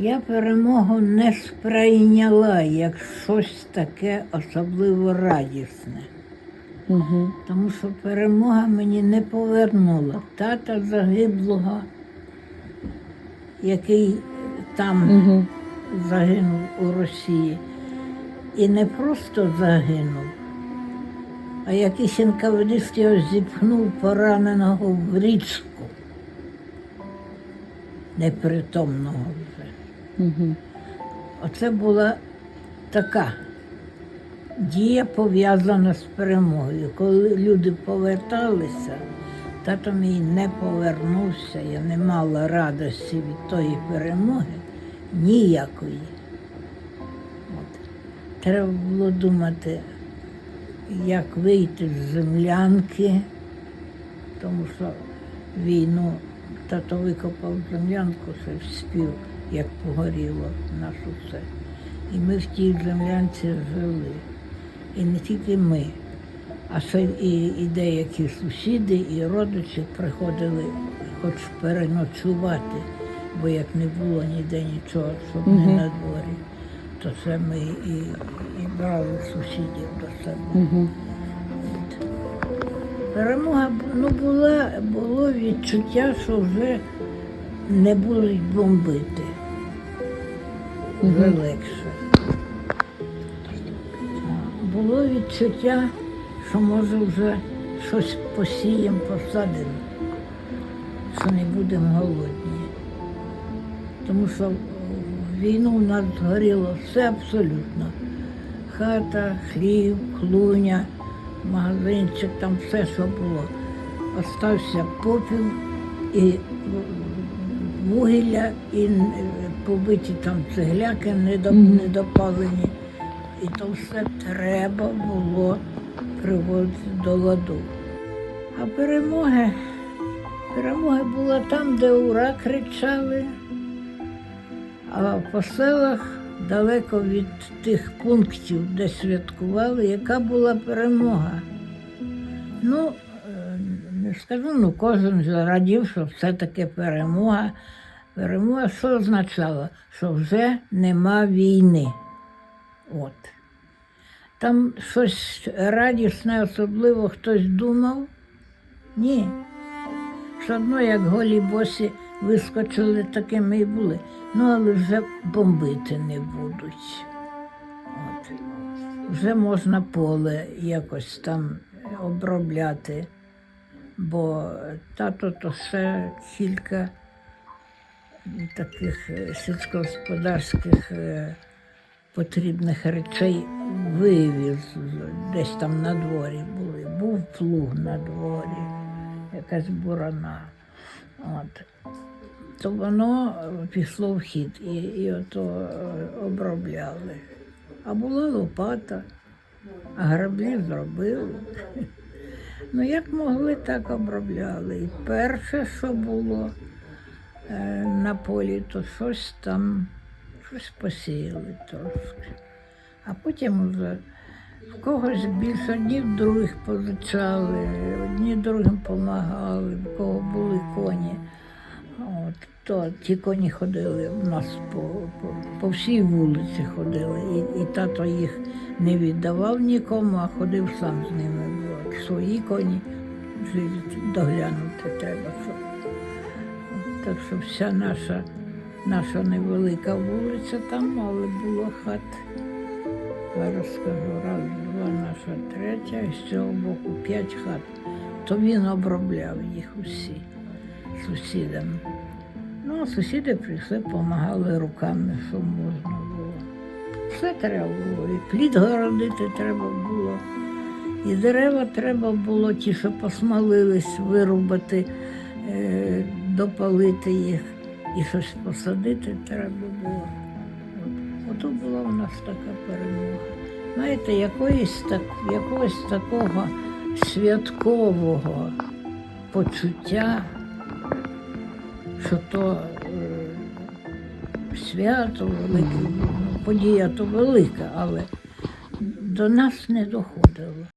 Я перемогу не сприйняла як щось таке особливо радісне. Угу. Тому що перемога мені не повернула тата загиблого, який там Угу. загинув у Росії. І не просто загинув, а якийсь інкавидист його зіпхнув пораненого в річку, непритомного вже. Оце була така дія пов'язана з перемогою. Коли люди поверталися, тато мій не повернувся, я не мала радості від тої перемоги ніякої. От. Треба було думати, як вийти з землянки, тому що війну тато викопав землянку, ще вспів, як погоріло наш усе. І ми в тій землянці жили. І не тільки ми, а ще і, і деякі сусіди, і родичі приходили хоч переночувати, бо як не було ніде нічого, щоб не на дворі, то це ми і, і брали сусідів до себе. Угу. Перемога ну, була, було відчуття, що вже не будуть бомбити. Вже легше. Було відчуття, що може вже щось посіємо, посадимо, що не будемо голодні. Тому що в війну в нас згоріло все абсолютно. Хата, хліб, клуня, магазинчик, там все, що було. Остався попіл і вугілля, і е, побиті там цегляки недопалені. І то все треба було приводити до ладу. А перемоги, перемога була там, де ура кричали, а по селах далеко від тих пунктів, де святкували, яка була перемога. Ну, скажу, ну кожен же радів, що все-таки перемога. Перемога що означало? Що вже нема війни. От. Там щось радісне, особливо хтось думав? Ні. Все одно, як голі босі вискочили, такими і були. Ну, але вже бомбити не будуть. От. Вже можна поле якось там обробляти, бо тато то ще кілька таких е, сільськогосподарських е, потрібних речей вивіз. Десь там на дворі були. Був плуг на дворі, якась бурана. От. То воно е, пішло в хід і, і ото е, обробляли. А була лопата, а граблі зробили. Ну, як могли, так обробляли. І перше, що було е, на полі, то щось там, щось посіяли трошки. А потім вже в когось більше, одні в других позичали, одні другим допомагали, в кого були коні. От, то ті коні ходили в нас по, по, по всій вулиці ходили. І, і тато їх не віддавав нікому, а ходив сам з ними. Свої коні доглянути треба. Так що вся наша, наша невелика вулиця там мало було хат. Зараз скажу, раз, два, наша третя, і з цього боку п'ять хат. То він обробляв їх усі сусідам. Ну, а сусіди прийшли, допомагали руками, що можна було. Все треба було. І плід городити треба було. І дерева треба було, ті, що посмалились, вирубати, е, допалити їх і щось посадити треба було. Ото була у нас така перемога. Знаєте, якоїсь так, якогось такого святкового почуття, що то е, свято велике, ну, подія то велика, але до нас не доходило.